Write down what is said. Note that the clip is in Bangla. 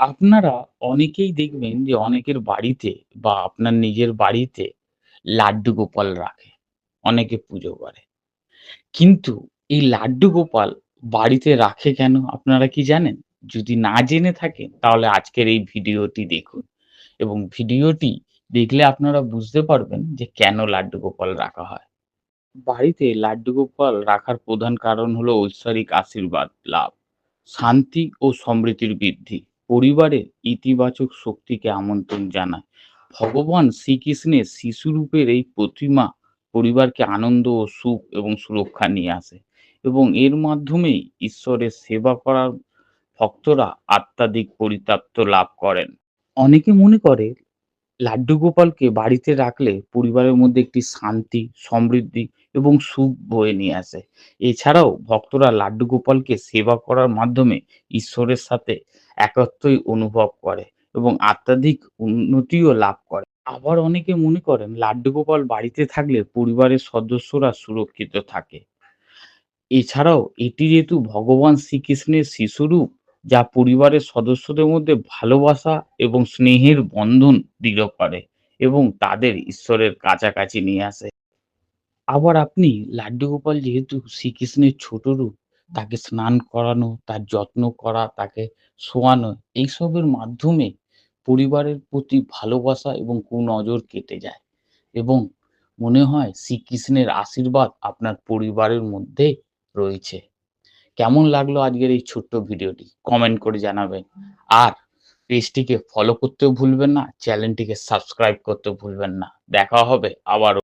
আপনারা অনেকেই দেখবেন যে অনেকের বাড়িতে বা আপনার নিজের বাড়িতে লাড্ডু গোপাল রাখে। অনেকে পুজো করে। কিন্তু এই লাড্ডু গোপাল বাড়িতে রাখে কেন আপনারা কি জানেন? যদি না জেনে থাকেন তাহলে আজকের এই ভিডিওটি দেখুন এবং ভিডিওটি দেখলে আপনারা বুঝতে পারবেন যে কেন লাড্ডু গোপাল রাখা হয়। বাড়িতে লাড্ডু গোপাল রাখার প্রধান কারণ হলো ঐশ্বরিক আশীর্বাদ লাভ, শান্তি ও সমৃদ্ধির বৃদ্ধি, পরিবারের ইতিবাচক শক্তিকে আমন্ত্রণ জানায়। ভগবান শ্রীকৃষ্ণের শিশুরূপের এই প্রতিমা পরিবারকে আনন্দ ও সুখ এবং সুরক্ষা নিয়ে আসে এবং এর মাধ্যমেই ঈশ্বরের সেবা করার ভক্তরা আত্মাধিক পরিতাপ্ত লাভ করেন। অনেকে মনে করে লাড্ডু গোপালকে বাড়িতে রাখলে পরিবারের মধ্যে একটি শান্তি, সমৃদ্ধি এবং সুখ বয়ে নিয়ে আসে। এছাড়াও ভক্তরা লাড্ডু গোপালকে সেবা করার মাধ্যমে ঈশ্বরের সাথে একত্রই অনুভব করে এবং আত্মাধিক উন্নতিও লাভ করে। আবার অনেকে মনে করেন লাড্ডু গোপাল বাড়িতে থাকলে পরিবারের সদস্যরা সুরক্ষিত থাকে। এছাড়াও এটি যেহেতু ভগবান শ্রীকৃষ্ণের শিশুরূপ যা পরিবারের সদস্যদের মধ্যে ভালোবাসা এবং স্নেহের বন্ধন দৃঢ় করে এবং তাদের ঈশ্বরের কাছাকাছি নিয়ে আসে। আবার আপনি লাড্ডু গোপাল যেহেতু শ্রীকৃষ্ণের ছোট রূপ, তাকে স্নান করানো, তার যত্ন করা, তাকে শোয়ানো এইসবের মাধ্যমে পরিবারের প্রতি ভালোবাসা এবং কুনজর কেটে যায় এবং মনে হয় শ্রীকৃষ্ণের আশীর্বাদ আপনার পরিবারের মধ্যে রয়েছে। কেমন লাগল আজকের এই ছোট্ট ভিডিওটি? কমেন্ট করে জানাবেন। আর পেজটিকে ফলো করতেও ভুলবেন না, চ্যানেলটিকে সাবস্ক্রাইব করতেও ভুলবেন না। দেখা হবে আবারও।